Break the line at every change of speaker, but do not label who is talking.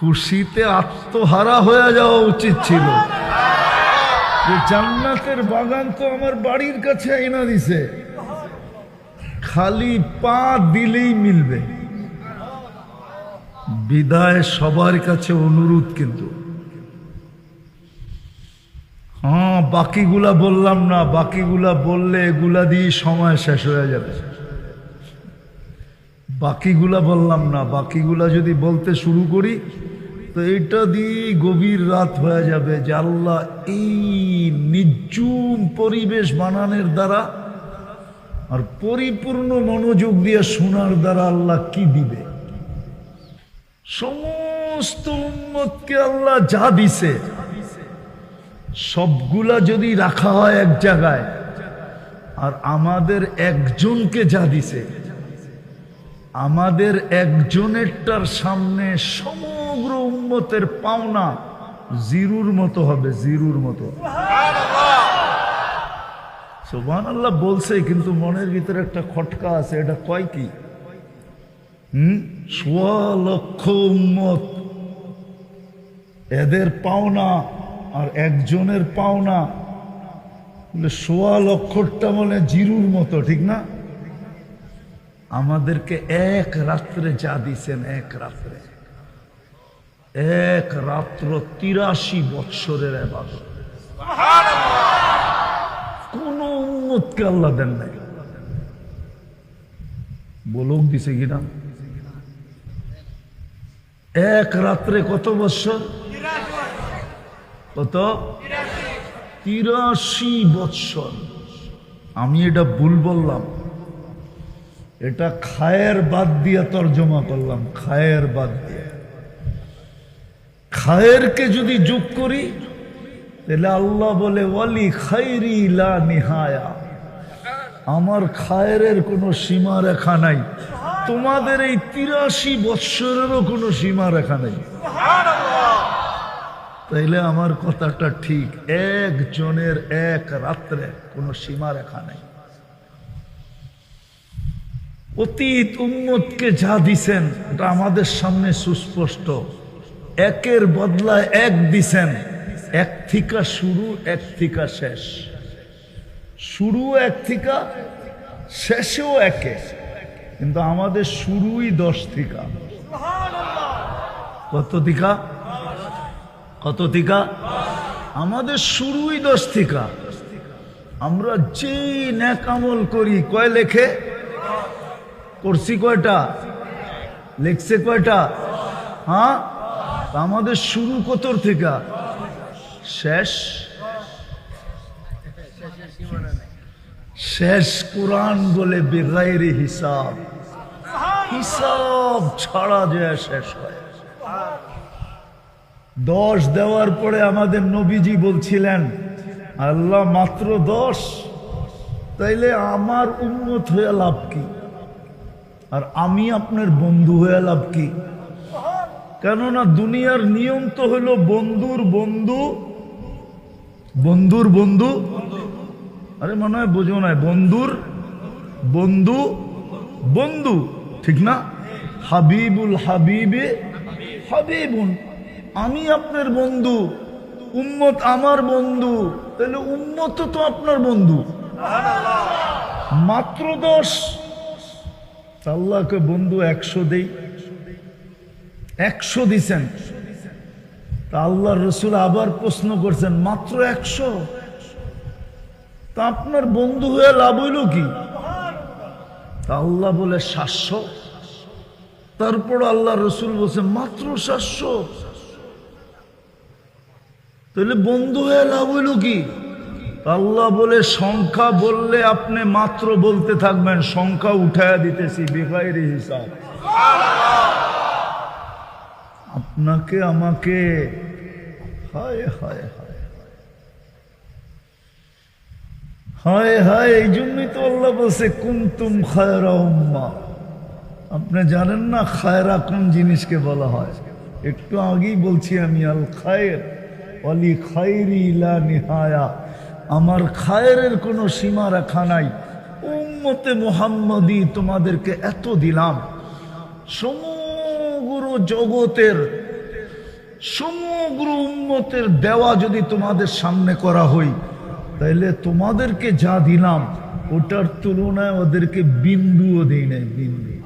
খুশিতে আত্মহারা হয়ে যাওয়া উচিত ছিল। যে জান্নাতের বাগান তো আমার বাড়ির কাছে আইনা দিছে। খালি পা দিলেই মিলবে। বিদায় সবার কাছে অনুরোধ কিন্তু। হ্যাঁ বাকিগুলা বললাম না, বাকিগুলা বললে এগুলা দিয়ে সময় শেষ হয়ে যাবে। বাকিগুলা বললাম না, বাকিগুলা যদি বলতে শুরু করি তো এটা দিয়ে গভীর রাত হয়ে যাবে যে আল্লাহ এই নির্জুম পরিবেশ বানানোর দ্বারা আর পরিপূর্ণ মনোযোগ দিয়ে শোনার দ্বারা আল্লাহ কি দিবে? সমস্ত উম্মতকে আল্লাহ যা দিছে, সবগুলা যদি রাখা হয় এক জায়গায়, আর আমাদের একজনকে যা দিছে, আমাদের একজনেরটার সামনে সমগ্র উম্মতের পাওনা জিরুর মতো হবে, জিরুর মতো। সোবান আল্লাহ বলছে, কিন্তু মনের ভিতরে একটা খটকা আছে, এটা কয় কি? হুম? লক্ষ এদের পাওনা আর একজনের পাওনা সোয়া লক্ষটা মানে জিরুর মতো, ঠিক না? আমাদেরকে এক রাত্রে যা দিছেন, এক রাত্রে। এক রাত্র তিরাশি বৎসরের আবাদত কোন উন্মতকে আল্লাহ দেন নাই। বলুক দিছে কিনা? এক রাত্রে কত বৎসর? কত? তিরাশি বৎসর। আমি এটা ভুল বললাম। এটা খায়ের বাদ দিয়ে তর্জমা করলাম, খায়ের বাদ দিয়ে। খায়েরকে যদি যোগ করি, তাহলে আল্লাহ বলে, ওয়ালি খাইরি লা নিহায়া। আমার খায়ের কোনো সীমা রেখা নাই। তোমাদের এই তিরাশি বৎসরেরও কোনো সীমা রেখা নাই। তাইলে আমার কথাটা ঠিক, একজনের এক রাত্রে কোনো সীমা রেখা নাই। অতীত উম্মতকে যা দিছেন, এটা আমাদের সামনে সুস্পষ্ট। একের বদলায় এক দিছেন। এক থিকা শুরু, এক থিকা শেষ। শুরু এক থিকা, শেষেও একে। কিন্তু আমাদের শুরুই দশ থিকা। কত থিকা? কত থিকা? আমাদের শুরুই দশ থিকা। আমরা যেই ন্যাকামল করি, কয় লেখে? করছি কয়টা? লিখছে কয়টা? হ্যাঁ? আমাদের শুরু কতর থেকে? শেষ? শেষ কোরআন বলে বেগাইরে হিসাব। হিসাব ছাড়া যায় শেষ হয়। দশ দেওয়ার পরে আমাদের নবীজি বলছিলেন, আল্লাহ মাত্র দশ? তাইলে আমার উন্নত হয়ে লাভ কি? আর আমি আপনার বন্ধু হয়ে লাভ কি? কেননা দুনিয়ার নিয়ম তো হলো বন্ধুর বন্ধু বন্ধুর বন্ধু। আরে মনে হয় বোঝো না, বন্ধুর বন্ধু বন্ধু, ঠিক না? হাবিবুল হাবিবে, হাবিবুন, আমি আপনার বন্ধু, উম্মত আমার বন্ধু, তাহলে উম্মত তো আপনার বন্ধু। মাত্র দশ। আল্লাহকে বন্ধু একশো দেই। একশো দিছেন। তা আল্লাহ রসুল আবার প্রশ্ন করছেন, মাত্র একশো? তা আপনার বন্ধু হয়ে লাভ হইল কি? তা আল্লাহ বলে, সাতশো। তারপর আল্লাহ রসুল বলছে মাত্র সাতশো। তাহলে বন্ধু হয়ে লাভ হইল কি? আল্লাহ বলে, সংখ্যা বললে আপনি মাত্র বলতে থাকবেন, সংখ্যা উঠায়া দিতেছি বেকায়ের হিসাব। আপনাকে, আমাকে। হায় হায় হায় হায়। হায় এই জন্যই তো আল্লাহ বলছে, কুন্তুম খায়রা উম্মা। আপনি জানেন না খায়রা কোন জিনিসকে বলা হয়? একটু আগেই বলছি আমি, আল খায়ের। অলি খাইরি ইলা নিহায়া। আমার খায়ের কোনো সীমা রাখা নাই। উম্মতে মোহাম্মদি তোমাদেরকে এত দিলাম। সমগ্র জগতের সমগ্র উন্মতের দেওয়া যদি তোমাদের সামনে করা হই তাহলে তোমাদেরকে যা দিলাম, ওটার তুলনায় ওদেরকে বিন্দুও দিই নাই, বিন্দু।